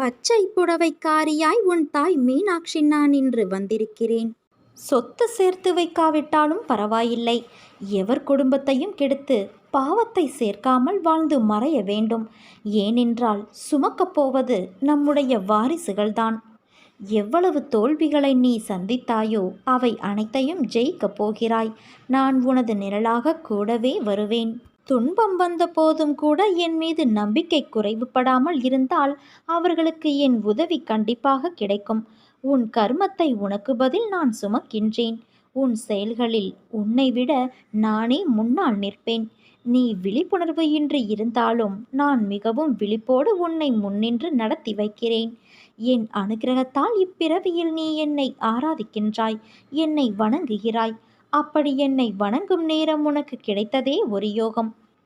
பச்சை புடவைக்காரியாய் உன் தாய் மீனாட்சி நான் இன்று வந்திருக்கிறேன். சொத்து சேர்த்து வைக்காவிட்டாலும் பரவாயில்லை. எவர் குடும்பத்தையும் கெடுத்து பாவத்தை சேர்க்காமல் வாழ்ந்து மறைய வேண்டும். ஏனென்றால் சுமக்கப் போவது நம்முடைய வாரிசுகள்தான். எவ்வளவு தோல்விகளை நீ சந்தித்தாயோ அவை அனைத்தையும் ஜெயிக்கப் போகிறாய். நான் உனது நிழலாக கூடவே வருவேன். துன்பம் வந்த போதும் கூட என் மீது நம்பிக்கை குறைவுபடாமல் இருந்தால் அவர்களுக்கு என் உதவி கண்டிப்பாக கிடைக்கும். உன் கர்மத்தை உனக்கு பதில் நான் சுமக்கின்றேன். உன் செயல்களில் உன்னை விட நானே முன்னால் நிற்பேன். நீ விழிப்புணர்வு இன்றி இருந்தாலும் நான் மிகவும் விழிப்போடு உன்னை முன்னின்று நடத்தி வைக்கிறேன். என் அனுகிரகத்தால் இப்பிறவியில் நீ என்னை ஆராதிக்கின்றாய் என்னை வணங்குகிறாய். அப்படி என்னை வணங்கும் நேரம் உனக்கு கிடைத்ததே ஒரு யோகம்.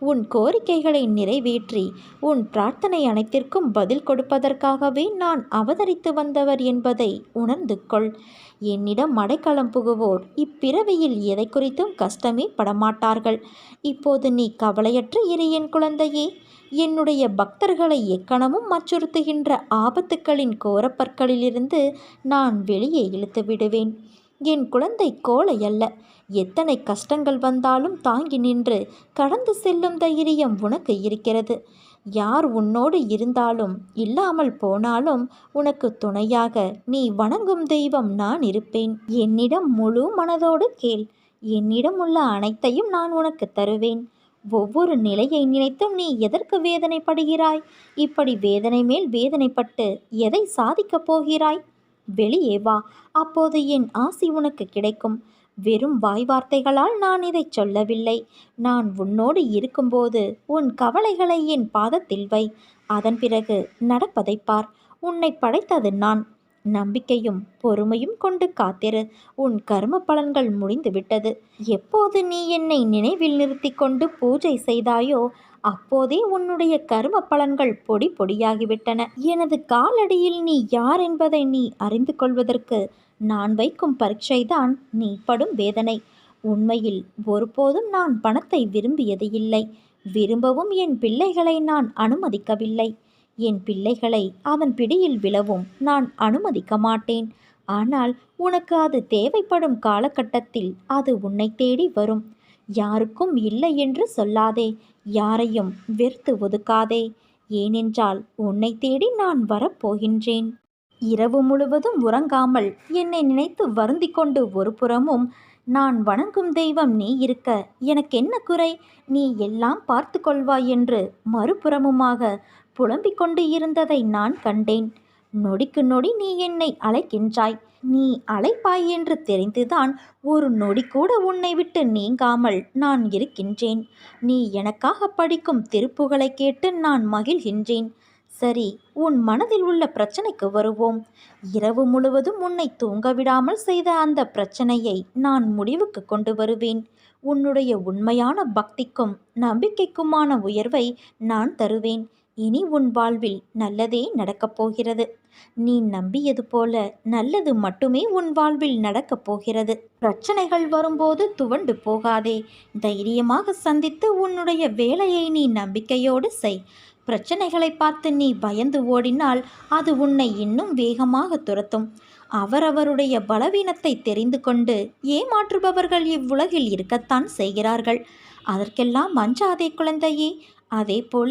உன் கோரிக்கைகளை நிறைவேற்றி உன் பிரார்த்தனை அனைத்திற்கும் பதில் கொடுப்பதற்காகவே நான் அவதரித்து வந்தவர் என்பதை உணர்ந்து கொள். என்னிடம் மடைக்கலம் புகுவோர் இப்பிறவியில் எதை குறித்தும் கஷ்டமே படமாட்டார்கள். இப்போது நீ கவலையற்று இரு என் குழந்தையே. என்னுடைய பக்தர்களை எக்கணமும் அச்சுறுத்துகின்ற ஆபத்துக்களின் கோரப்பற்களிலிருந்து நான் வெளியே இழுத்து விடுவேன் என் குழந்தை கோழை அல்ல. எத்தனை கஷ்டங்கள் வந்தாலும் தாங்கி நின்று கடந்து செல்லும் தைரியம் உனக்கு இருக்கிறது. யார் உன்னோடு இருந்தாலும் இல்லாமல் போனாலும் உனக்கு துணையாக நீ வணங்கும் தெய்வம் நான் இருப்பேன். என்னிடம் முழு மனதோடு கேள். என்னிடம் உள்ள அனைத்தையும் நான் உனக்கு தருவேன். ஒவ்வொரு நிலையை நினைத்தும் நீ எதற்கு வேதனைப்படுகிறாய்? இப்படி வேதனை மேல் வேதனைப்பட்டு எதை சாதிக்கப் போகிறாய்? வெளியே வா அப்போது என் ஆசி உனக்கு கிடைக்கும். வெறும் வாய் வார்த்தைகளால் நான் இதை சொல்லவில்லை. நான் உன்னோடு இருக்கும்போது உன் கவலைகளை என் பாதத்தில் வை. அதன் பிறகு நடப்பதை பார். உன்னை படைத்தது நான். நம்பிக்கையும் பொறுமையும் கொண்டு காத்திரு. உன் கர்ம பலன்கள் முடிந்துவிட்டது. எப்போது நீ என்னை நினைவில் நிறுத்தி கொண்டு பூஜை செய்தாயோ அப்போதே உன்னுடைய கர்ம பலன்கள் பொடி பொடியாகிவிட்டன. எனது காலடியில் நீ யார் என்பதை நீ அறிந்து கொள்வதற்கு நான் வைக்கும் பரீட்சைதான் நீ படும் வேதனை. உண்மையில் ஒருபோதும் நான் பணத்தை விரும்பியது இல்லை. விரும்பவும் என் பிள்ளைகளை நான் அனுமதிக்கவில்லை. என் பிள்ளைகளை அவன் பிடியில் விழவும் நான் அனுமதிக்க மாட்டேன். ஆனால் உனக்கு அது தேவைப்படும் காலகட்டத்தில் அது உன்னை தேடி வரும். யாருக்கும் இல்லை என்று சொல்லாதே. யாரையும் வெறுத்து ஒதுக்காதே. ஏனென்றால் உன்னை தேடி நான் வரப்போகின்றேன். இரவு முழுவதும் உறங்காமல் என்னை நினைத்து வருந்தி கொண்டு ஒரு புறமும் நான் வணங்கும் தெய்வம் நீ இருக்க. எனக்கு என்ன குறை? நீ எல்லாம் பார்த்து கொள்வாய் என்று மறுபுறமுமாக புலம்பிக் கொண்டு இருந்ததை நான் கண்டேன். நொடிக்கு நொடி நீ என்னை அழைக்கின்றாய். நீ அழைப்பாய் என்று தெரிந்துதான் ஒரு நொடி கூட உன்னை விட்டு நீங்காமல் நான் இருக்கின்றேன். நீ எனக்காக படிக்கும் திருப்புகளை கேட்டு நான் மகிழ்கின்றேன். சரி உன் மனதில் உள்ள பிரச்சனைக்கு வருவோம். இரவு முழுவதும் உன்னை தூங்க விடாமல் செய்த அந்த பிரச்சனையை நான் முடிவுக்கு கொண்டு வருவேன். உன்னுடைய உண்மையான பக்திக்கும் நம்பிக்கைக்குமான உயர்வை நான் தருவேன். இனி உன் வாழ்வில் நல்லதே நடக்கப் போகிறது. நீ நம்பியது போல நல்லது மட்டுமே உன் வாழ்வில் நடக்கப் போகிறது. பிரச்சனைகள் வரும்போது துவண்டு போகாதே. தைரியமாக சந்தித்து உன்னுடைய வேலையை நீ நம்பிக்கையோடு செய். பிரச்சனைகளை பார்த்து நீ பயந்து ஓடினால் அது உன்னை இன்னும் வேகமாக துரத்தும். அவரவருடைய பலவீனத்தை தெரிந்து கொண்டு ஏமாற்றுபவர்கள் இவ்வுலகில் இருக்கத்தான் செய்கிறார்கள். அதற்கெல்லாம் மஞ்சாதே குழந்தையே. அதே போல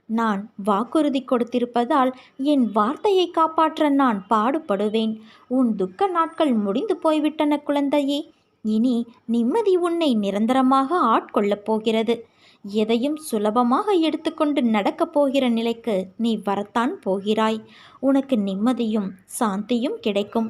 நான் வாக்குறுதி கொடுத்திருப்பதால் என் வார்த்தையை காப்பாற்ற நான் பாடுபடுவேன். உன் துக்க நாட்கள் முடிந்து போய்விட்டன குழந்தையே. இனி நிம்மதி உன்னை நிரந்தரமாக ஆட்கொள்ளப் போகிறது. எதையும் சுலபமாக எடுத்துக்கொண்டு நடக்கப் போகிற நிலைக்கு நீ வரத்தான் போகிறாய். உனக்கு நிம்மதியும் சாந்தியும் கிடைக்கும்.